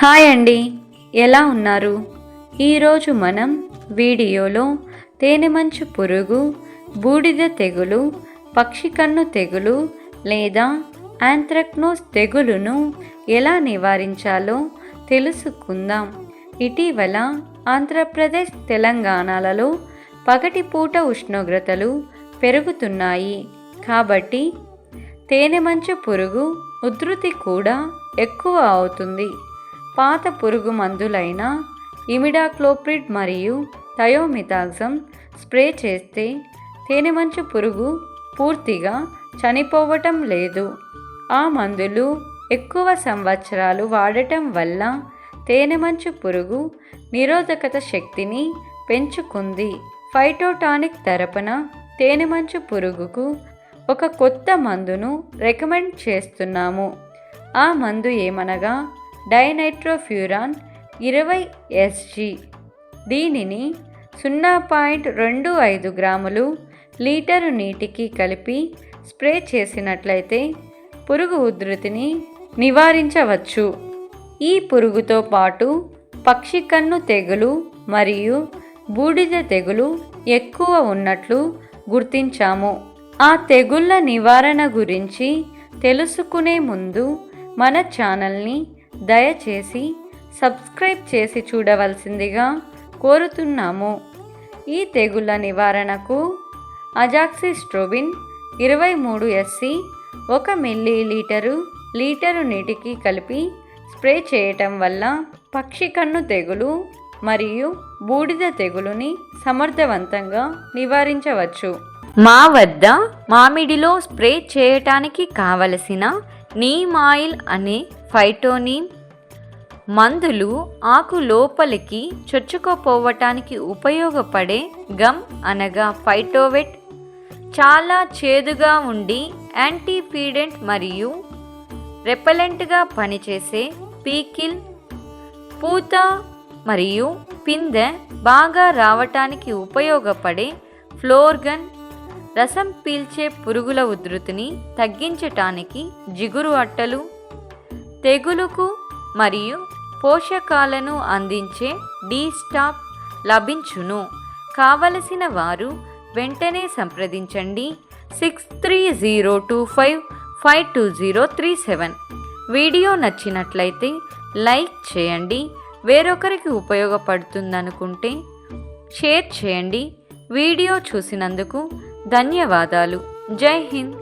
Hi అండి. ఎలా ఉన్నారు? ఈరోజు మనం వీడియోలో తేనెమంచు పురుగు బూడిద తెగులు పక్షి కన్ను తెగులు లేదా యాంథ్రక్నోస్ తెగులును ఎలా నివారించాలో తెలుసుకుందాం. ఇటీవల ఆంధ్రప్రదేశ్ తెలంగాణలలో పగటిపూట ఉష్ణోగ్రతలు పెరుగుతున్నాయి. కాబట్టి తేనెమంచు పురుగు ఉధృతి కూడా ఎక్కువ అవుతుంది. పాత పురుగు మందులైన ఇమిడాక్లోప్రిడ్ మరియు థయోమిథాక్సమ్ స్ప్రే చేస్తే తేనెమంచు పురుగు పూర్తిగా చనిపోవటం లేదు. ఆ మందులు ఎక్కువ సంవత్సరాలు వాడటం వల్ల తేనెమంచు పురుగు నిరోధకత శక్తిని పెంచుకుంది. ఫైటోటానిక్ తరపున తేనెమంచు పురుగుకు ఒక కొత్త మందును రికమెండ్ చేస్తున్నాము. ఆ మందు ఏమనగా డైనైట్రోఫ్యూరాన్ ఇరవై ఎస్జి దీనిని సున్నా పాయింట్ రెండు ఐదు గ్రాములు లీటరు నీటికి కలిపి స్ప్రే చేసినట్లయితే పురుగు ఉధృతిని నివారించవచ్చు. ఈ పురుగుతో పాటు పక్షి కన్ను తెగులు మరియు బూడిద తెగులు ఎక్కువ ఉన్నట్లు గుర్తించాము. ఆ తెగుళ్ళ నివారణ గురించి తెలుసుకునే ముందు మన ఛానల్ని దయచేసి సబ్స్క్రైబ్ చేసి చూడవలసిందిగా కోరుతున్నాము. ఈ తెగుళ్ళ నివారణకు అజాక్సిస్ట్రోబిన్ ఇరవై మూడు ఎస్సి ఒక మిల్లీ లీటరు లీటరు నీటికి కలిపి స్ప్రే చేయటం వల్ల పక్షి కన్ను తెగులు మరియు బూడిద తెగులుని సమర్థవంతంగా నివారించవచ్చు. మా వద్ద మామిడిలో స్ప్రే చేయటానికి కావలసిన నీమ్ ఆయిల్ అనే ఫైటోనీమ్ మందులు ఆకు లోపలికి చొచ్చుకోపోవటానికి ఉపయోగపడే గమ్ అనగా ఫైటోవెట్. చాలా చేదుగా ఉండి యాంటీఫీడెంట్ మరియు రెపలెంట్గా పనిచేసే పీకిల్ పూత మరియు పిందె బాగా రావటానికి ఉపయోగపడే ఫ్లోర్గన్. రసం పీల్చే పురుగుల ఉధృతిని తగ్గించటానికి జిగురు అట్టలు తెగులుకు మరియు పోషకాలను అందించే డీ స్టాప్ లభించును. కావలసిన వారు వెంటనే సంప్రదించండి. Six three zero two five five two zero three seven. Video నచ్చినట్లయితే లైక్ చేయండి. వేరొకరికి ఉపయోగపడుతుందనుకుంటే షేర్ చేయండి. వీడియో చూసినందుకు ధన్యవాదాలు. జై హింద్.